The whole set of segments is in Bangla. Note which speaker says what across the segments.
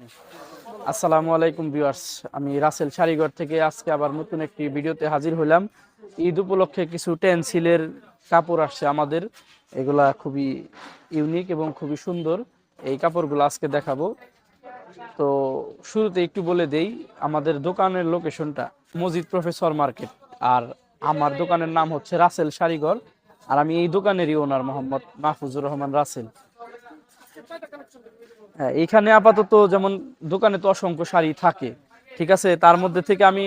Speaker 1: আসসালামু আলাইকুম ভিউয়ার্স, আমি রাসেল শাড়িঘর থেকে আজকে আবার নতুন একটি ভিডিওতে হাজির হলাম ঈদ উপলক্ষে কিছু টেন্সিলের কাপড় আসছে আমাদের। এগুলা খুবই ইউনিক এবং খুবই সুন্দর। এই কাপড়গুলো আজকে দেখাবো। তো শুরুতে একটু বলে দেই, আমাদের দোকানের লোকেশনটা মজিদ প্রফেসর মার্কেট, আর আমার দোকানের নাম হচ্ছে রাসেল শাড়িঘর, আর আমি এই দোকানেরই ওনার মোহাম্মদ মাহফুজুর রহমান রাসেল। হ্যাঁ এখানে আপাতত যেমন দোকানে তো অসংখ্য শাড়ি থাকে ঠিক আছে? তার মধ্যে থেকে আমি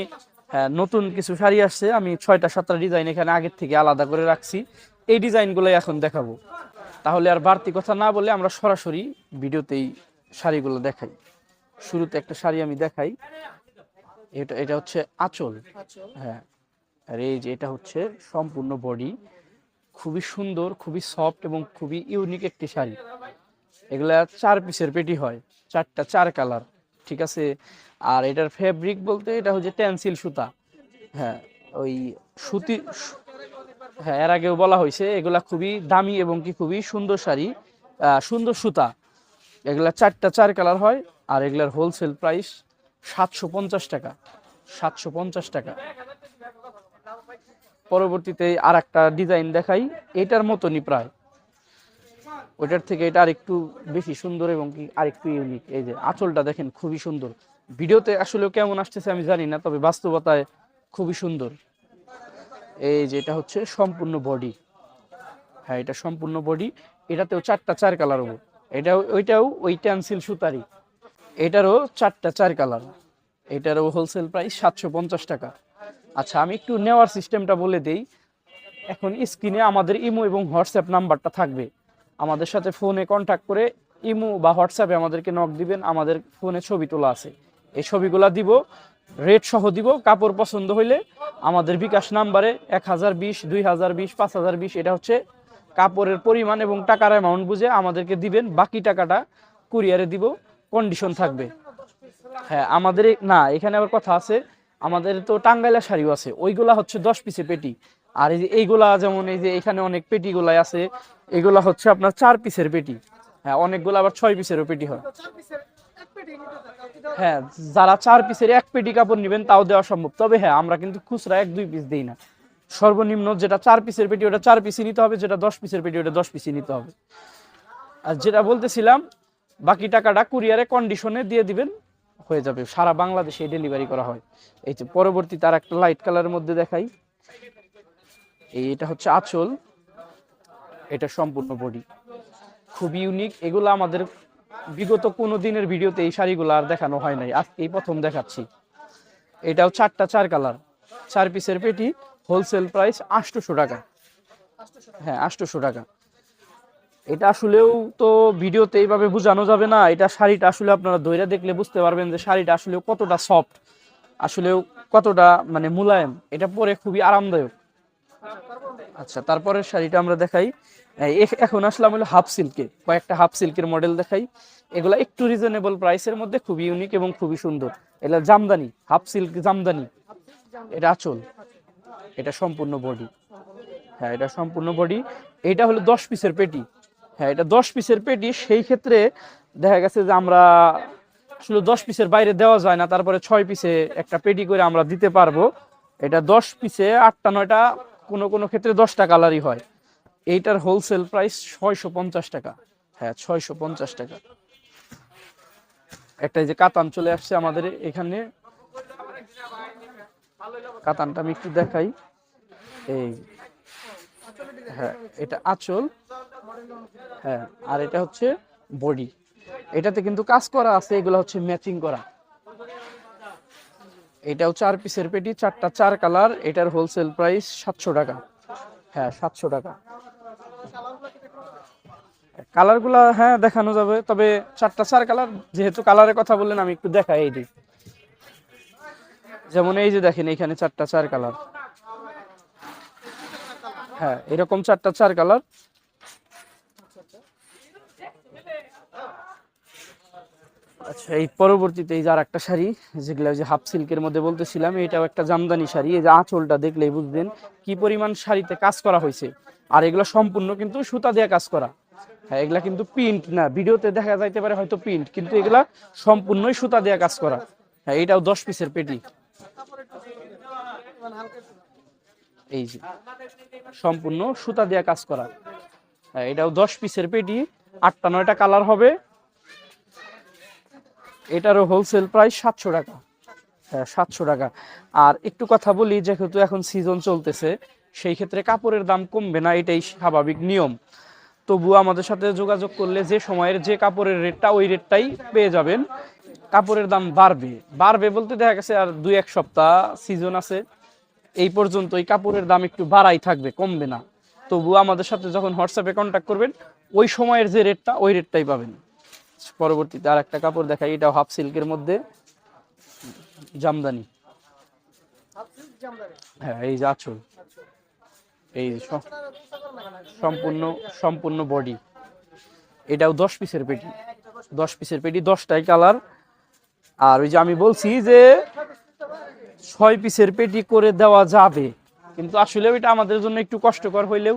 Speaker 1: হ্যাঁ, নতুন কিছু শাড়ি আসছে আমি ছয়টা সাতটা ডিজাইন এখানে আগের থেকে আলাদা করে রাখছি। এই ডিজাইনগুলোই এখন দেখাবো। তাহলে আর বাড়তি কথা না বলে আমরা সরাসরি ভিডিওতেই শাড়িগুলো দেখাই। শুরুতে একটা শাড়ি আমি দেখাই। এটা এটা হচ্ছে আঁচল। হ্যাঁ আর এই যে এটা হচ্ছে সম্পূর্ণ বডি। খুবই সুন্দর খুবই সফট এবং খুবই ইউনিক একটি শাড়ি। এগুলা চার পিসের পেটি হয়, চারটা, চার কালার, ঠিক আছে? আর এটার ফেব্রিক বলতে এটা হচ্ছে টেন্সিল সুতা। হ্যাঁ ওই সুতি হ্যাঁ এর আগেও বলা হয়েছে, এগুলা খুবই দামি এবং কি খুবই সুন্দর শাড়ি সুন্দর সুতা। এগুলা চারটা, চার কালার হয়, আর এগুলার হোলসেল প্রাইস সাতশো পঞ্চাশ টাকা, সাতশো পঞ্চাশ টাকা। পরবর্তীতে আর একটা ডিজাইন দেখাই, এটার মতনই প্রায়। ওইটার থেকে এটা আরেকটু বেশি সুন্দর এবং কি আরেকটু ইউনিক এই যে আঁচলটা দেখেন, খুবই সুন্দর। ভিডিওতে আসলে কেমন আসতেছে আমি জানি না, তবে বাস্তবতায় খুবই সুন্দর। এই যে এটা হচ্ছে সম্পূর্ণ বডি হ্যাঁ এটা সম্পূর্ণ বডি এটাতেও চারটা চার কালার হব। এটাও, ওইটাও ওই ট্যান্সিল সুতারি এটারও চারটা চার কালার এটারও হোলসেল প্রাইস সাতশো পঞ্চাশ টাকা। আচ্ছা আমি একটু নেওয়ার সিস্টেমটা বলে দেই। এখন স্ক্রিনে আমাদের ইমো এবং হোয়াটসঅ্যাপ নাম্বারটা থাকবে। আমাদের সাথে ফোনে কন্ট্যাক্ট করে ইমো বা হোয়াটসঅ্যাপে আমাদেরকে নক দিবেন, আমাদের ফোনে ছবি তোলা আছে। এই ছবিগুলা দিব রেট সহ দিব, কাপড় পছন্দ হইলে আমাদের বিকাশ নাম্বারে এক হাজার বিশ, দুই হাজার বিশ, পাঁচ হাজার বিশ, এটা হচ্ছে কাপড়ের পরিমাণ এবং টাকার অ্যামাউন্ট বুঝে আমাদেরকে দিবেন, বাকি টাকাটা কুরিয়ারে দিব কন্ডিশন থাকবে। হ্যাঁ আমাদের না, এখানে আবার কথা আছে আমাদের তো টাঙ্গাইলা শাড়িও আছে, ওইগুলা হচ্ছে দশ পিসে পেটি। আর এই যে এইগুলা যেমন এই যে এখানে অনেক পেটিগুলাই আছে, এগুলা হচ্ছে আপনার চার পিসের পেটি। হ্যাঁ অনেকগুলো আবার ছয় পিসেরও পেটি হয়। হ্যাঁ যারা চার পিসের এক পেটি কাপড় নেবেন তাও দেওয়া সম্ভব। তবে হ্যাঁ আমরা কিন্তু খুচরা এক, দুই পিস দিই না। সর্বনিম্ন যেটা চার পিসের পেটি, ওটা চার পিসই নিতে হবে, যেটা দশ পিসের পেটি, ওটা দশ পিসই নিতে হবে। আর যেটা বলতেছিলাম, বাকি টাকাটা কুরিয়ারে কন্ডিশনে দিয়ে দিবেন। হয়ে যাবে। সারা বাংলাদেশে ডেলিভারি করা হয়। এই যে পরবর্তী তার একটা লাইট কালারের মধ্যে দেখাই। এই এটা হচ্ছে আঁচল। এটা সম্পূর্ণ বডি খুবই ইউনিক এগুলো আমাদের বিগত কোনো দিনের ভিডিওতে এই শাড়িগুলো আর দেখানো হয় নাই। আজকেই প্রথম দেখাচ্ছি। এটাও চারটা চার কালার চার পিসের পেটি। হোলসেল প্রাইস আটশোশো টাকা। হ্যাঁ আটশোশো টাকা। এটা আসলেও তো ভিডিওতে এইভাবে বোঝানো যাবে না। এটা শাড়িটা আসলে আপনারা দইরা দেখলে বুঝতে পারবেন যে শাড়িটা আসলে কতটা সফট আসলেও কতটা মানে মোলায়েম। এটা পরে খুবই আরামদায়ক। আচ্ছা তারপরে শাড়িটা আমরা দেখাই। এখন আসলাম হলো হাফ সিল্কে কয়েকটা হাফ সিল্কের মডেল দেখাই। এগুলা একটু রিজনেবল প্রাইসের মধ্যে খুবই ইউনিক এবং খুবই সুন্দর। এটা জামদানি হাফ সিল্ক জামদানি। এটা আঁচল। এটা সম্পূর্ণ বডি হ্যাঁ এটা সম্পূর্ণ বডি এটা হলো দশ পিসের পেটি। হ্যাঁ এটা দশ পিসের পেটি। সেই ক্ষেত্রে দেখা গেছে যে আমরা আসলে দশ পিসের বাইরে দেওয়া যায় না, তারপরে ছয় পিসে একটা পেটি করে আমরা দিতে পারব। এটা দশ পিসে আটটা, নয়টা, কোনো কোনো ক্ষেত্রে দশটা কালারই হয়। এইটার হোলসেল প্রাইস ছয়শো পঞ্চাশ টাকা। হ্যাঁ ছয়শো পঞ্চাশ টাকা। একটা যে কাতান চলে আসছে আমাদের এখানে। কাতানটা আমি একটু দেখাই। এই হ্যাঁ এটা আঁচল। হ্যাঁ আর এটা হচ্ছে বডি এটাতে কিন্তু কাজ করা আছে, এগুলো হচ্ছে ম্যাচিং করা। এটাও চার পিসের পেটি, চারটা চার কালার এটার হোলসেল প্রাইস সাতশো টাকা। হ্যাঁ সাতশো টাকা। কালারগুলা হ্যাঁ দেখানো যাবে, তবে চারটা চার কালার যেহেতু কালারের কথা বললেন, আমি একটু দেখাই এই যে যেমন এই যে দেখেন, এখানে চারটা চার কালার হ্যাঁ এরকম চারটা চার কালার আচ্ছা এই পরবর্তীতে এই যে আর একটা শাড়ি, যেগুলো যে হাফ সিল্কের মধ্যে বলতেছিলাম, এটাও একটা জামদানি শাড়ি। এই যে আঁচলটা দেখলেই বুঝবেন কি পরিমাণ শাড়িতে কাজ করা হয়েছে। আর এগুলো সম্পূর্ণ কিন্তু সুতা দিয়ে কাজ করা। হ্যাঁ এগুলা কিন্তু প্রিন্ট না, ভিডিওতে দেখা যাইতে পারে হয়তো প্রিন্ট কিন্তু এগুলা সম্পূর্ণই সুতা দিয়ে কাজ করা। হ্যাঁ এটাও দশ পিসের পেটি। এই যে, সম্পূর্ণ সুতা দিয়ে কাজ করা। হ্যাঁ এটাও দশ পিসের পেটি। আটটা নয়টা কালার হবে। এটারও হোলসেল প্রাইস সাতশো টাকা। হ্যাঁ সাতশো টাকা। আর একটু কথা বলি, যেহেতু এখন সিজন চলতেছে, সেই ক্ষেত্রে কাপড়ের দাম কমবে না, এটাই স্বাভাবিক নিয়ম। তবু আমাদের সাথে যোগাযোগ করলে যে সময়ের যে কাপড়ের রেটটা ওই রেটটাই পেয়ে যাবেন। কাপড়ের দাম বাড়বে। বাড়বে বলতে দেখা গেছে আর দুই, এক সপ্তাহ সিজন আছে, এই পর্যন্ত এই কাপড়ের দাম একটু বাড়াই থাকবে, কমবে না। তবু আমাদের সাথে যখন হোয়াটসঅ্যাপে কন্ট্যাক্ট করবেন, ওই সময়ের যে রেটটা ওই রেটটাই পাবেন। পরবর্তীতে আর একটা কাপড় দেখাই এটাও হাফ সিল্কের মধ্যে। জামদানি। হ্যাঁ এই যে আঁচল। এই সম্পূর্ণ সম্পূর্ণ বডি এটাও দশ পিসের পেটি। দশ পিসের পেটি দশটাই কালার আর ওই যে আমি বলছি যে ছয় পিসের পেটি করে দেওয়া যাবে। কিন্তু আসলে এটা আমাদের জন্য একটু কষ্টকর হইলেও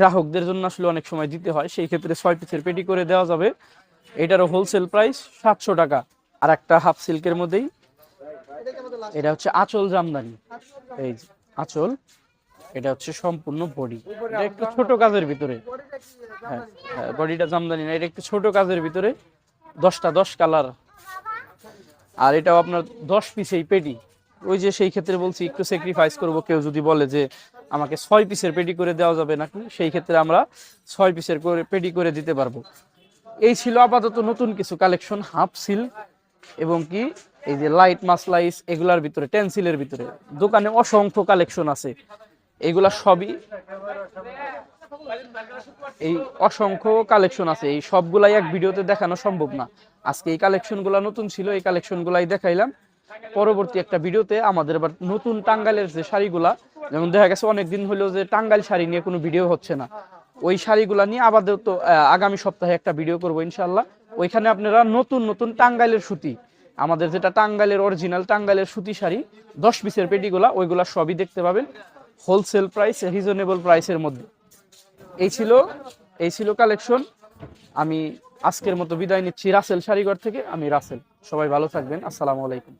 Speaker 1: গ্রাহকদের জন্য আসলে অনেক সময় দিতে হয়। সেই ক্ষেত্রে ছয় পিসের পেটি করে দেওয়া যাবে। এটারও হোলসেল প্রাইস সাতশো টাকা। আর একটা হাফ সিল্কের মধ্যেই এটা হচ্ছে আঁচল জামদানি। এই আঁচল, এটা হচ্ছে সম্পূর্ণ বডি এটা একটু ছোট কাজের ভিতরে। হ্যাঁ বডিটা জামদানি না, এটা একটু ছোট কাজের ভিতরে। দশটা দশ কালার। আর এটাও আপনার দশ পিস এই পেটি। ওই যে সেই ক্ষেত্রে বলছি, একটু স্যাক্রিফাইস করব। কেউ যদি বলে যে আমাকে ছয় পিসের পেটি করে দেওয়া যাবে নাকি, সেই ক্ষেত্রে আমরা ছয় পিসের করে পেটি করে দিতে পারব। এই ছিল আপাতত নতুন কিছু কালেকশন হাফ সিল্ক এবং কি, এই যে লাইট মাসলাইস এগুলার ভিতরে টেন্সিলের ভিতরে। দোকানে অসংখ্য কালেকশন আছে। এগুলা সবই এই অসংখ্য কালেকশন আছে। এই সবগুলাই এক ভিডিওতে দেখানো সম্ভব না। আজকে এই কালেকশনগুলো নতুন ছিল, এই কালেকশনগুলাই দেখাইলাম। পরবর্তী একটা ভিডিওতে আমাদের আবার নতুন টাঙ্গাইলের যে শাড়িগুলা, যেমন দেখা গেছে অনেকদিন হলো যে টাঙ্গাইল শাড়ি নিয়ে কোনো ভিডিও হচ্ছে না। ওই শাড়িগুলা নিয়ে আবারও তো আগামী সপ্তাহে একটা ভিডিও করব ইনশাল্লাহ ওইখানে আপনারা নতুন নতুন টাঙ্গাইলের সুতি, আমাদের যেটা টাঙ্গাইলের অরিজিনাল টাঙ্গাইলের সুতি শাড়ি, দশ পিসের পেটিগুলা, ওইগুলা সবই দেখতে পাবেন হোলসেল প্রাইস রিজনেবল প্রাইসের মধ্যে। এই ছিল এই ছিল কালেকশন আমি আজকের মতো বিদায় নিচ্ছি রাসেল শাড়িঘর থেকে, আমি রাসেল। সবাই ভালো থাকবেন, আসসালামু আলাইকুম।